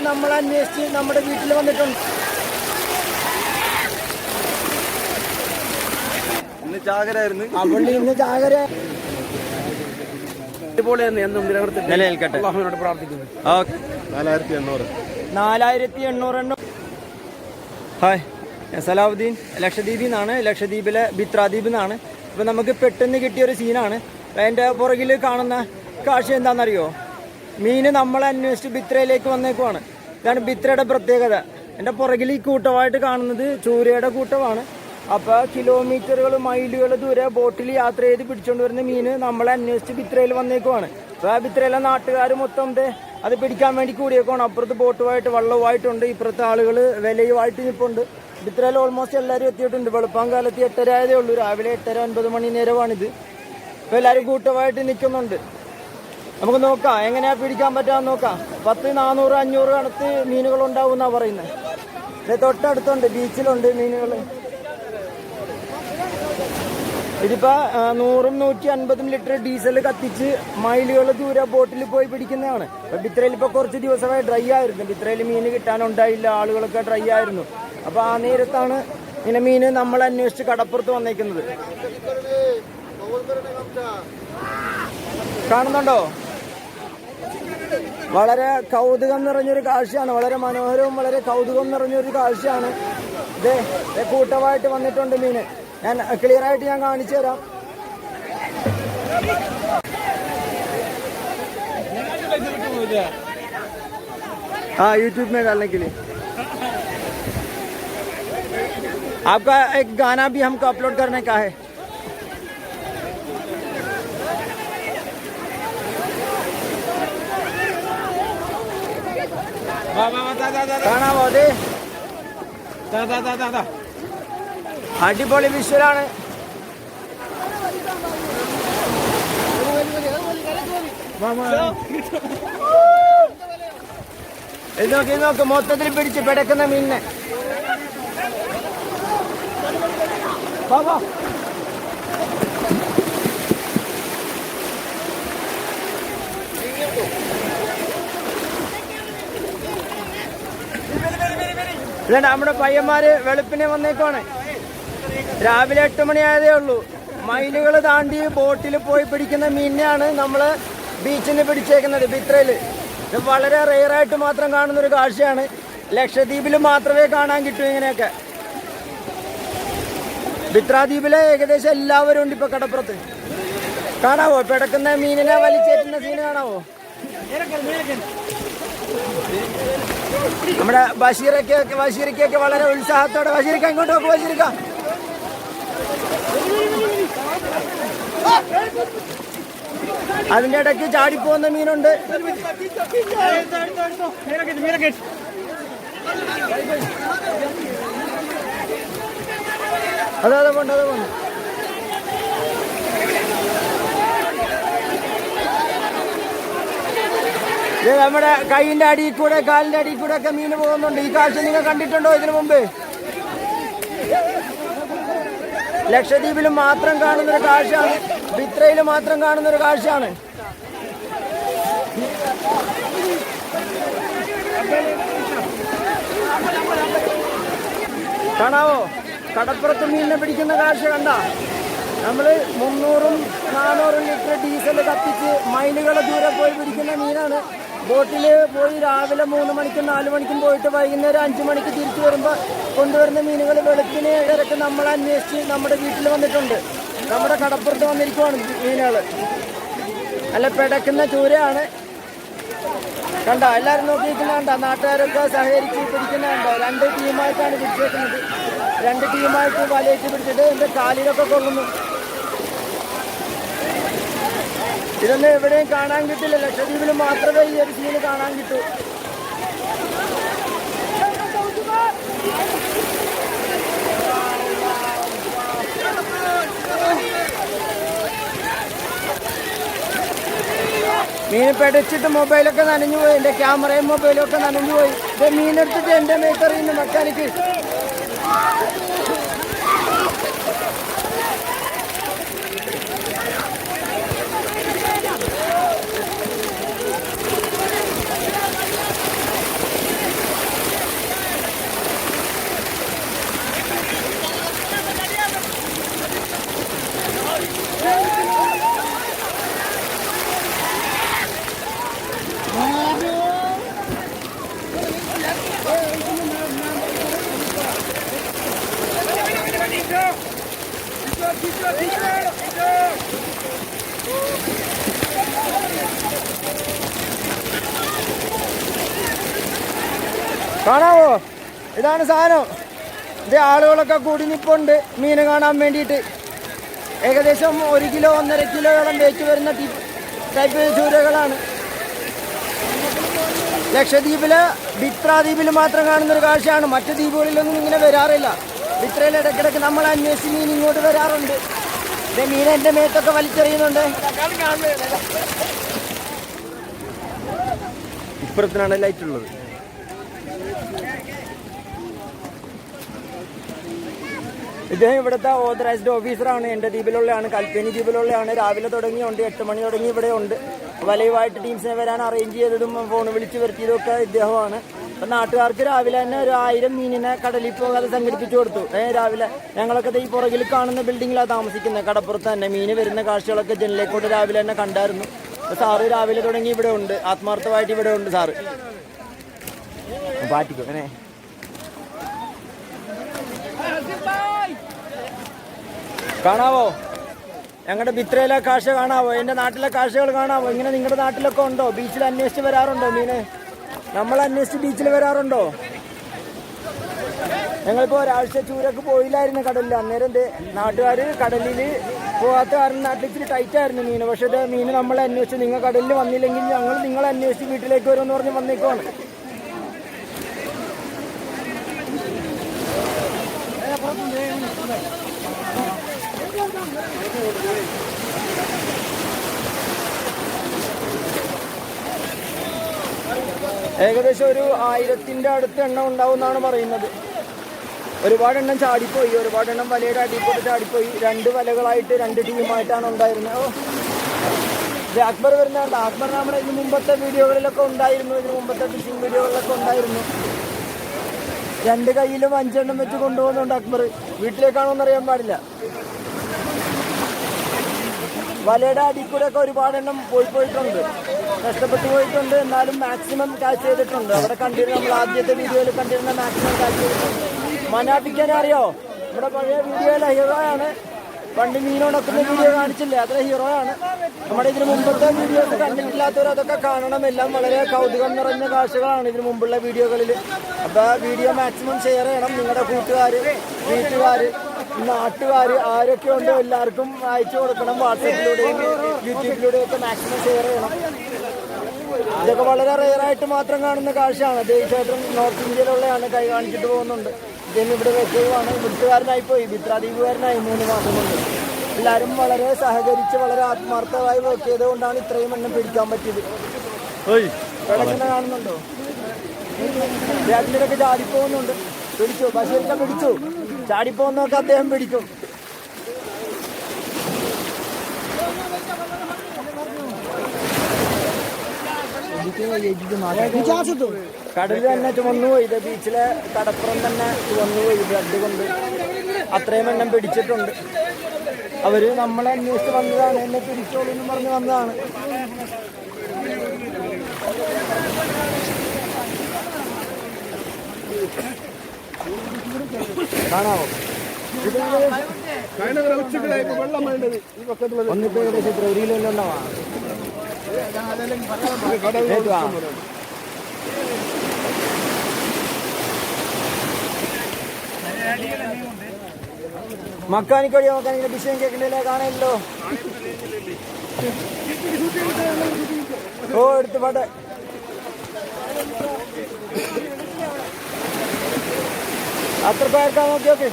ഇടയ്ക്ക് നമ്മൾ അന്വേഷിച്ച് നമ്മുടെ വീട്ടിൽ വന്നിട്ടുണ്ട്. അവിടെ ഇന്ന് നിലനിൽക്കട്ടെ. നാലായിരത്തി എണ്ണൂറ്. ഹായ്. സലാഹുദ്ദീൻ ലക്ഷദ്വീപിൽ നിന്നാണ്. ലക്ഷദ്വീപിലെ ബിത്രാദ്വീപിൽ നിന്നാണ്. ഇപ്പം നമുക്ക് പെട്ടെന്ന് കിട്ടിയ ഒരു സീനാണ് അതിന്റെ പുറകിൽ കാണുന്ന കാഴ്ച എന്താണെന്നറിയോ? മീന് നമ്മളെ അന്വേഷിച്ച് ബിത്രയിലേക്ക് വന്നേക്കുവാണ്. ഇതാണ് ബിത്രയുടെ പ്രത്യേകത. എന്റെ പുറകിൽ ഈ കൂട്ടമായിട്ട് കാണുന്നത് ചൂരയുടെ കൂട്ടമാണ്. അപ്പോൾ കിലോമീറ്ററുകൾ മൈലുകൾ ദൂരെ ബോട്ടിൽ യാത്ര ചെയ്ത് പിടിച്ചുകൊണ്ട് വരുന്ന മീന് നമ്മളെ അന്വേഷിച്ച് ബിത്രയിൽ വന്നേക്കുവാണ്. അപ്പോൾ ആ ബിത്രയിലെ നാട്ടുകാർ മൊത്തം അത് പിടിക്കാൻ വേണ്ടി കൂടിയേക്കുവാണ്. അപ്പുറത്ത് ബോട്ടുമായിട്ട് വള്ളവുമായിട്ടുണ്ട്. ഇപ്പുറത്തെ ആളുകൾ വിലയുമായിട്ട് നിൽപ്പുണ്ട് ബിത്രയിൽ ഓൾമോസ്റ്റ് എല്ലാവരും എത്തിയിട്ടുണ്ട്. വെളുപ്പം കാലത്ത് എട്ടര ആയതേ ഉള്ളൂ. രാവിലെ എട്ടര ഒൻപത് മണി നേരമാണിത്. അപ്പോൾ എല്ലാവരും കൂട്ടമായിട്ട് നിൽക്കുന്നുണ്ട്. നമുക്ക് നോക്കാം എങ്ങനെയാ പിടിക്കാൻ പറ്റാന്ന് നോക്കാം. പത്ത് നാനൂറ് അഞ്ഞൂറ് അടുത്ത് മീനുകൾ ഉണ്ടാവും എന്നാ പറയുന്നത് തൊട്ടടുത്തുണ്ട് ബീച്ചിലുണ്ട് മീനുകൾ ഇതിപ്പോ നൂറും നൂറ്റി അൻപതും ലിറ്റർ ഡീസൽ കത്തിച്ച് മൈലുകൾ ദൂരെ ബോട്ടിൽ പോയി പിടിക്കുന്നതാണ്. അപ്പൊ ബിത്രയിൽ ഇപ്പൊ കുറച്ച് ദിവസമായി ഡ്രൈ ആയിരുന്നു. ബിത്രയിൽ മീൻ കിട്ടാനുണ്ടായില്ല ആളുകളൊക്കെ ഡ്രൈ ആയിരുന്നു. അപ്പൊ ആ നേരത്താണ് ഇങ്ങനെ മീന് നമ്മൾ അന്വേഷിച്ച് കടപ്പുറത്ത് വന്നേക്കുന്നത്. കാണുന്നുണ്ടോ? വളരെ കൗതുകം നിറഞ്ഞൊരു കാഴ്ചയാണ് വളരെ മനോഹരവും വളരെ കൗതുകം നിറഞ്ഞൊരു കാഴ്ചയാണ് ഇതേ ദേ കൂട്ടമായിട്ട് വന്നിട്ടുണ്ട് മീന് ഞാൻ ക്ലിയർ ആയിട്ട് ഞാൻ കാണിച്ചു തരാം हाँ यूट्यूब में डालने के लिए आपका एक गाना भी हमको अपलोड करने का है അടിപൊളി വിഷ്വലാണ് ഇത് നോക്കി നോക്ക് മൊത്തത്തിൽ പിടിച്ച് പിടക്കുന്ന മീനിനെ Thank വാ. ഇതാണ് നമ്മുടെ പയ്യന്മാര് വെളുപ്പിനെ വന്നേക്കുവാണ്. രാവിലെ എട്ട് മണിയായതേ ഉള്ളൂ. മൈലുകൾ താണ്ടി ബോട്ടിൽ പോയി പിടിക്കുന്ന മീനിനെയാണ് നമ്മൾ ബീച്ചിൽ നിന്ന് പിടിച്ചേക്കുന്നത് ബിത്രയിൽ ഇത് വളരെ റെയറായിട്ട് മാത്രം കാണുന്ന ഒരു കാഴ്ചയാണ്. ലക്ഷദ്വീപിൽ മാത്രമേ കാണാൻ കിട്ടൂ ഇങ്ങനെയൊക്കെ. ബിത്രാദ്വീപിലെ ഏകദേശം എല്ലാവരും ഉണ്ട് ഇപ്പൊ കടപ്പുറത്ത്. കാണാവോ? പിടക്കുന്ന മീനിനെ വലിച്ചേറ്റുന്ന സീന് കാണാവോ? നമ്മുടെ ബഷീറൊക്കെ ബഷീറിക്കൊക്കെ വളരെ ഉത്സാഹത്തോടെ ബഷീറിക്ക ഇങ്ങോട്ട് നോക്കും ബഷീറിക്ക അതിന്റെ ഇടയ്ക്ക് ചാടിപ്പോകുന്ന മീനുണ്ട്. അതെ അതെ പോണ്ട് അതെ പോണ്ട് നമ്മുടെ കൈയിന്റെ അടിയിൽ കൂടെ കാലിന്റെ അടിയിൽ കൂടെ ഒക്കെ മീൻ പോകുന്നുണ്ട്. ഈ കാഴ്ച നിങ്ങൾ കണ്ടിട്ടുണ്ടോ ഇതിനു മുമ്പ്? ലക്ഷദ്വീപിൽ മാത്രം കാണുന്നൊരു കാഴ്ചയാണ്. ബിത്രയിൽ മാത്രം കാണുന്നൊരു കാഴ്ചയാണ്. കാണാവോ? കടപ്പുറത്ത് മീനിനെ പിടിക്കുന്ന കാഴ്ച കണ്ട. നമ്മൾ മുന്നൂറും നാനൂറും ലിറ്റർ ഡീസൽ കത്തിച്ച് മൈലുകളെ ദൂരെ പോയി പിടിക്കുന്ന മീനാണ് ബോട്ടിൽ പോയി രാവിലെ മൂന്ന് മണിക്കും നാല് മണിക്കും പോയിട്ട് വൈകുന്നേരം അഞ്ച് മണിക്ക് തിരിച്ചു വരുമ്പോൾ കൊണ്ടുവരുന്ന മീനുകൾ വെളുപ്പിന് ഇടയ്ക്ക് നമ്മൾ അന്വേഷിച്ച് നമ്മുടെ വീട്ടിൽ വന്നിട്ടുണ്ട്. നമ്മുടെ കടപ്പുറത്ത് വന്നിരിക്കുവാണ് മീനുകൾ. അല്ല പിടക്കുന്ന ചൂരയാണ്. കണ്ട എല്ലാവരും നോക്കിയിരിക്കുന്ന കണ്ട നാട്ടുകാരൊക്കെ സഹകരിച്ച് പിടിക്കുന്ന കണ്ടോ രണ്ട് ടീമായിട്ടാണ് പിടിച്ചേക്കുന്നത്. രണ്ട് ടീമായിട്ട് വലയിട്ട് പിടിച്ചിട്ട് എന്റെ കാലിലൊക്കെ കൊള്ളുന്നു. ഇതൊന്നും എവിടെയും കാണാൻ കിട്ടില്ല. ലക്ഷദ്വീപിൽ മാത്രമേ ഈ ഒരു സീന് കാണാൻ കിട്ടൂ. മീൻ പെടിച്ചിട്ട് മൊബൈലൊക്കെ നനഞ്ഞു പോയി. എന്റെ ക്യാമറയും മൊബൈലും ഒക്കെ നനഞ്ഞു പോയി. ഇത് മീനെടുത്തിട്ട് എന്റെ മേക്കറിയുന്നു മെക്കാനിക്ക് കാണാവോ? ഇതാണ് സാധനം. ഇത് ആളുകളൊക്കെ കൂടി നിപ്പുണ്ട് മീൻ കാണാൻ വേണ്ടിയിട്ട്. ഏകദേശം ഒരു കിലോ ഒന്നര കിലോയോളം വേച്ചു വരുന്ന ടൈപ്പ് ചൂരകളാണ്. ലക്ഷദ്വീപിൽ ബിത്രാദ്വീപിൽ മാത്രം കാണുന്നൊരു കാഴ്ചയാണ്. മറ്റു ദ്വീപുകളിലൊന്നും ഇങ്ങനെ വരാറില്ല. ബിത്രയിൽ ഇടയ്ക്കിടയ്ക്ക് നമ്മൾ അന്വേഷിച്ച് മീൻ ഇങ്ങോട്ട് വരാറുണ്ട്. ഇതേ മീൻ എന്റെ മേത്തൊക്കെ വലിച്ചെറിയുന്നുണ്ട്. ഇപ്പുറത്തിനാണ് ലൈറ്റ് ഉള്ളത്. ഇദ്ദേഹം ഇവിടുത്തെ ഓതറൈസ്ഡ് ഓഫീസറാണ് എന്റെ ദ്വീപിലുള്ളതാണ് കൽപ്പനി ദ്വീപിലുള്ളതാണ് രാവിലെ തുടങ്ങിയുണ്ട് എട്ട് മണി തുടങ്ങി ഇവിടെ ഉണ്ട് വലയുമായിട്ട് ടീംസിനെ വരാൻ അറേഞ്ച് ചെയ്തതും ഫോൺ വിളിച്ച് വരുത്തിയതും ഒക്കെ ഇദ്ദേഹമാണ്. അപ്പം നാട്ടുകാർക്ക് രാവിലെ തന്നെ ഒരു ആയിരം മീനിനെ കടലിൽ പോകാതെ സംഘടിപ്പിച്ചു കൊടുത്തു. ഏ രാവിലെ ഞങ്ങളൊക്കെ ഈ പുറകിൽ കാണുന്ന ബിൽഡിങ്ങിലാണ് താമസിക്കുന്നത് കടപ്പുറത്ത് തന്നെ മീൻ വരുന്ന കാഴ്ചകളൊക്കെ ജനലേക്കോട്ട് രാവിലെ തന്നെ കണ്ടായിരുന്നു. സാറ് രാവിലെ തുടങ്ങി ഇവിടെ ഉണ്ട്. ആത്മാർത്ഥമായിട്ട് ഇവിടെ ഉണ്ട് സാറ്. പാറ്റിക്കും അങ്ങനെ കാണാവോ? ഞങ്ങളുടെ ബിത്രയിലെ കാഴ്ച കാണാവോ? എന്റെ നാട്ടിലെ കാഴ്ചകൾ കാണാവോ? ഇങ്ങനെ നിങ്ങളുടെ നാട്ടിലൊക്കെ ഉണ്ടോ? ബീച്ചിൽ അന്വേഷിച്ച് വരാറുണ്ടോ മീന്? നമ്മൾ അന്വേഷിച്ച് ബീച്ചിൽ വരാറുണ്ടോ? ഞങ്ങളിപ്പോൾ ഒരാഴ്ച ചൂരക്ക് പോയില്ലായിരുന്നു കടലിൽ അന്നേരം എന്ത് നാട്ടുകാർ കടലിൽ പോകാത്ത കാരണം നാട്ടിൽ ഇച്ചിരി ടൈറ്റ് ആയിരുന്നു മീൻ പക്ഷെ ഇത് മീൻ നമ്മൾ അന്വേഷിച്ച് നിങ്ങൾ കടലിൽ വന്നില്ലെങ്കിൽ ഞങ്ങൾ നിങ്ങൾ അന്വേഷിച്ച് വീട്ടിലേക്ക് വരുമെന്ന് പറഞ്ഞ് വന്നേക്കുവാണ്. ഏകദേശം ഒരു ആയിരത്തിന്റെ അടുത്ത് എണ്ണം ഉണ്ടാവും എന്നാണ് പറയുന്നത്. ഒരുപാട് എണ്ണം ചാടിപ്പോയി. ഒരുപാട് എണ്ണം വലയുടെ അടിപ്പോട്ട് ചാടിപ്പോയി. രണ്ട് വലകളായിട്ട് രണ്ട് ടീമായിട്ടാണ് ഉണ്ടായിരുന്നത്. ഓ. അക്ബർ വരുന്നുണ്ട് അക്ബർ നമ്മുടെ ഇതിന് മുമ്പത്തെ വീഡിയോകളിലൊക്കെ ഉണ്ടായിരുന്നു. ഇതിന് മുമ്പത്തെ ഫിഷിംഗ് വീഡിയോകളിലൊക്കെ ഉണ്ടായിരുന്നു. രണ്ട് കയ്യിലും അഞ്ചെണ്ണം വെച്ച് കൊണ്ടുപോകുന്നുണ്ട് അക്ബർ. വീട്ടിലേക്കാണോ എന്നറിയാൻ പാടില്ല. വലയുടെ അടിക്കൂടെ ഒക്കെ ഒരുപാട് എണ്ണം പോയി പോയിട്ടുണ്ട്. നഷ്ടപ്പെട്ടു പോയിട്ടുണ്ട്. എന്നാലും മാക്സിമം ക്യാച്ച് ചെയ്തിട്ടുണ്ട്. അവിടെ കണ്ടിരുന്ന നമ്മൾ ആദ്യത്തെ വീഡിയോയിൽ കണ്ടിരുന്ന മാക്സിമം ക്യാച്ച് ചെയ്തിട്ടുണ്ട്. മനാപ്പിക്കാൻ അറിയോ? നമ്മുടെ പഴയ വീഡിയോയിലെ ഹീറോ ആണ്. പണ്ട് മീനോടൊക്കുന്ന വീഡിയോ കാണിച്ചില്ലേ? അതിലെ ഹീറോ ആണ്. നമ്മുടെ ഇതിന് മുമ്പത്തെ വീഡിയോസ് കണ്ടിട്ടില്ലാത്തവർ അതൊക്കെ കാണണം. എല്ലാം വളരെ കൗതുകം നിറഞ്ഞ കാഴ്ചകളാണ് ഇതിന് മുമ്പുള്ള വീഡിയോകളിൽ അപ്പോൾ വീഡിയോ മാക്സിമം ഷെയർ ചെയ്യണം. നിങ്ങളുടെ കൂട്ടുകാർ വീട്ടുകാർ നാട്ടുകാർ ആരൊക്കെ ഉണ്ടോ എല്ലാവർക്കും അയച്ചു കൊടുക്കണം. വാട്സപ്പിലൂടെയും യൂട്യൂബിലൂടെയും ഒക്കെ മാക്സിമം ഷെയർ ചെയ്യണം. ഇതൊക്കെ വളരെ റെയറായിട്ട് മാത്രം കാണുന്ന കാഴ്ചയാണ്. ദേശേട്ടൻ നോർത്ത് ഇന്ത്യയിലുള്ളതാണ് കൈ കാണിച്ചിട്ട് പോകുന്നുണ്ട്. ഇദ്ദേഹം ഇവിടെ വെക്കുകയാണ് ഇവിടുത്തുകാരനായി പോയി. ബിത്രാദീപുകാരനായി മൂന്ന് മാസം കൊണ്ട്. എല്ലാവരും വളരെ സഹകരിച്ച് വളരെ ആത്മാർത്ഥമായി വർക്ക് ചെയ്തുകൊണ്ടാണ് ഇത്രയും എണ്ണം പിടിക്കാൻ പറ്റിയത്. വെള്ളത്തിനെ കാണുന്നുണ്ടോ? ബാറ്റിലൊക്കെ ചാടിപ്പോകുന്നുണ്ട്. പിടിച്ചു. ബഷീറിനെ പിടിച്ചു. ചാടിപ്പോകുന്നൊക്കെ അദ്ദേഹം പിടിക്കും. കടൽ തന്നെ ചുമന്നുപോയി ഇത് ബീച്ചിലെ കടപ്പുറം തന്നെ ചുമന്നു. പോയി ബ്ലഡ് കൊണ്ട് അത്രയും എണ്ണം പിടിച്ചിട്ടുണ്ട്. അവർ നമ്മളെ അന്വേഷിച്ച് വന്നതാണ്. എന്നെ പിടിച്ചോളൂ എന്ന് പറഞ്ഞ് വന്നതാണ്. കാണാവോ? ഒന്നിപ്പോ ഏകദേശം കിലോ ഉണ്ടാവാ മക്കാനിക്ക് വഴിയോ മക്കാനിക്കിന്റെ വിഷയം കേൾക്കണ്ടല്ലേ കാണല്ലോ ഓ എടുത്ത് പാട്ടെ അത്ര പേർക്കാ നോക്കി നോക്ക്.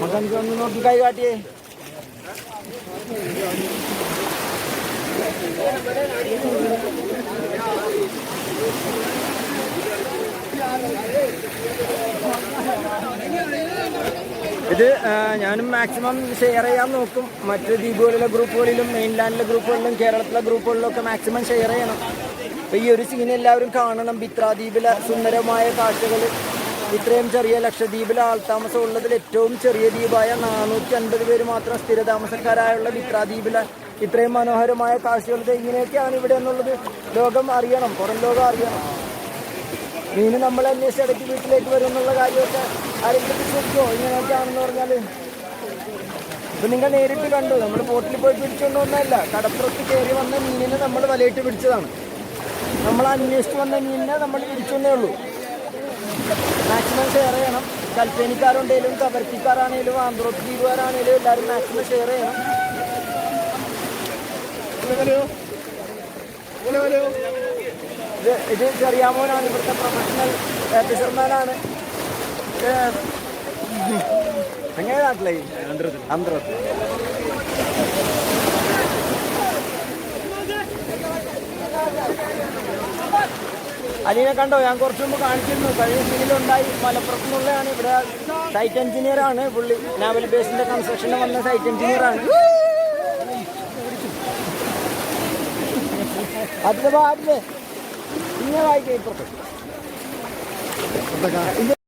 മക്കാനിക്ക് വന്ന് നോക്കി കൈ കാട്ടിയേ. ഇത് ഞാനും മാക്സിമം ഷെയർ ചെയ്യാൻ നോക്കും. മറ്റ് ദ്വീപുകളിലെ ഗ്രൂപ്പുകളിലും മെയിൻലാൻഡിലെ ഗ്രൂപ്പുകളിലും കേരളത്തിലെ ഗ്രൂപ്പുകളിലും ഒക്കെ മാക്സിമം ഷെയർ ചെയ്യണം. അപ്പോൾ ഈ ഒരു സീൻ എല്ലാവരും കാണണം. ബിത്രാദ്വീപിലെ സുന്ദരമായ കാഴ്ചകൾ ഇത്രയും ചെറിയ ലക്ഷദ്വീപിലെ ആൾത്താമസം ഉള്ളതിൽ ഏറ്റവും ചെറിയ ദ്വീപായ നാനൂറ്റി അൻപത് പേര് മാത്രം സ്ഥിരതാമസക്കാരായുള്ള വിത്രാദ്വീപിലെ ഇത്രയും മനോഹരമായ കാഴ്ചകൾ ഇത് ഇങ്ങനെയൊക്കെയാണ് ഇവിടെ എന്നുള്ളത് ലോകം അറിയണം പുറം ലോകം അറിയണം. മീന് നമ്മൾ അന്വേഷിച്ച് ഇടയ്ക്ക് വീട്ടിലേക്ക് വരും എന്നുള്ള കാര്യമൊക്കെ ആരെങ്കിലും ചോദിക്കോ ഇങ്ങനെയൊക്കെയാണെന്ന് പറഞ്ഞാൽ ഇപ്പം നിങ്ങൾ നേരിട്ട് കണ്ടു നമ്മൾ ബോട്ടിൽ പോയി പിടിച്ചുകൊണ്ടൊന്നല്ല കടപ്പുറത്ത് കയറി വന്ന മീനിനെ നമ്മൾ വലയിട്ട് പിടിച്ചതാണ്. നമ്മൾ അന്വേഷിച്ച് വന്ന മീനിനെ നമ്മൾ പിടിച്ചൊന്നേ ഉള്ളൂ. മാക്സിമം ഷെയർ ചെയ്യണം. കൽപ്പേനിക്കാരുണ്ടെങ്കിലും കബർത്തിക്കാരാണെങ്കിലും ആന്ധ്രോത്ത് ദ്വീപുകാരാണെങ്കിലും എല്ലാവരും മാക്സിമം ഷെയർ ചെയ്യണം ഇത് ഇത് ചെറിയാമോനാണ് ഇവിടുത്തെ പ്രൊഫഷണൽ ഫിഷർമാനാണ് എങ്ങനെ നാട്ടിലായി ആന്ധ്രത്ത് അലീനെ കണ്ടോ? ഞാൻ കുറച്ച് മുമ്പ് കാണിച്ചിരുന്നു. കഴിഞ്ഞ സീനിലുണ്ടായി മലപ്പുറത്തുനിന്നുള്ളതാണ് ഇവിടെ സൈറ്റ് എഞ്ചിനീയർ ആണ്. പുള്ളി നാവൽ ബേസിന്റെ കൺസ്ട്രക്ഷൻ വന്ന സൈറ്റ് എഞ്ചിനീയർ ആണ്. അതിന്റെ ഭാഗത്ത് ഇങ്ങനെ വായിക്കാം ഇപ്പുറത്ത്.